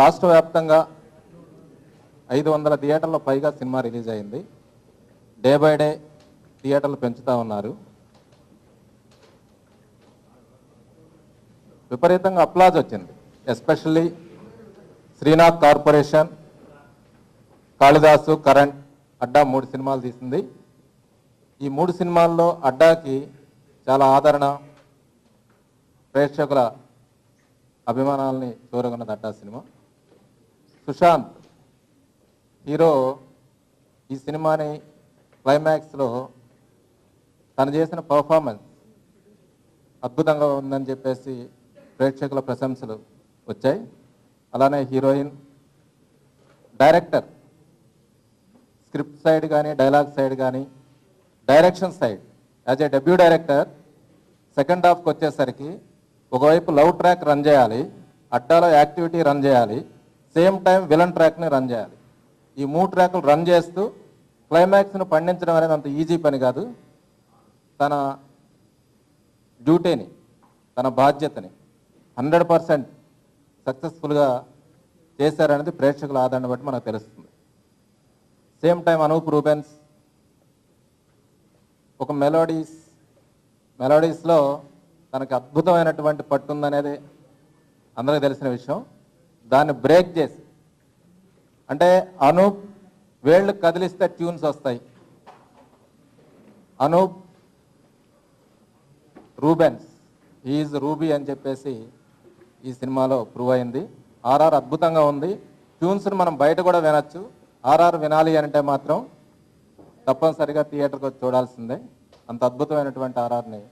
రాష్ట్ర వ్యాప్తంగా ఐదు వందల థియేటర్ల పైగా సినిమా రిలీజ్ అయింది. డే బై డే థియేటర్లు పెంచుతూ ఉన్నారు. విపరీతంగా అప్లాజ్ వచ్చింది. ఎస్పెషల్లీ శ్రీనాథ్ కార్పొరేషన్ కాళిదాసు కరణ్ అడ్డా మూడు సినిమాలు తీసింది. ఈ మూడు సినిమాల్లో అడ్డాకి చాలా ఆదరణ ప్రేక్షకుల అభిమానాల్ని చూరగొన్నది అడ్డా సినిమా. సుశాంత్. హీరో ఈ సినిమాని క్లైమాక్స్లో తను చేసిన పర్ఫార్మెన్స్ అద్భుతంగా ఉందని చెప్పేసి ప్రేక్షకుల ప్రశంసలు వచ్చాయి. అలానే హీరోయిన్ డైరెక్టర్ స్క్రిప్ట్ సైడ్ కానీ డైలాగ్ సైడ్ కానీ direction side as a debut director second హాఫ్కి వచ్చేసరికి ఒకవైపు లవ్ ట్రాక్ రన్ చేయాలి అడ్డాలో యాక్టివిటీ రన్ చేయాలి సేమ్ టైం విలన్ ట్రాక్ని రన్ చేయాలి. ఈ మూడు ట్రాక్లు రన్ చేస్తూ క్లైమాక్స్ను పండించడం అనేది అంత ఈజీ పని కాదు. తన డ్యూటీని తన బాధ్యతని హండ్రెడ్ పర్సెంట్ సక్సెస్ఫుల్గా చేశారనేది ప్రేక్షకుల ఆదరణ బట్టి మనకు తెలుస్తుంది. సేమ్ టైం అనూప్ రూబెన్స్ ఒక మెలోడీస్ మెలోడీస్లో తనకు అద్భుతమైనటువంటి పట్టు ఉందనేది అందరికీ తెలిసిన విషయం. దాన్ని బ్రేక్ చేసి. అంటే అనూప్ వేళ్ళు కదిలిస్తే ట్యూన్స్ వస్తాయి. అనూప్ రూబెన్స్. ఈజ్ రూబీ అని చెప్పేసి ఈ సినిమాలో ప్రూవ్ అయింది. ఆర్ఆర్ అద్భుతంగా ఉంది. ట్యూన్స్ని మనం బయట కూడా వినొచ్చు. ఆర్ఆర్ వినాలి అంటే మాత్రం తప్పనిసరిగా థియేటర్కి వచ్చి చూడాల్సిందే. అంత అద్భుతమైనటువంటి ఆర్ఆర్ని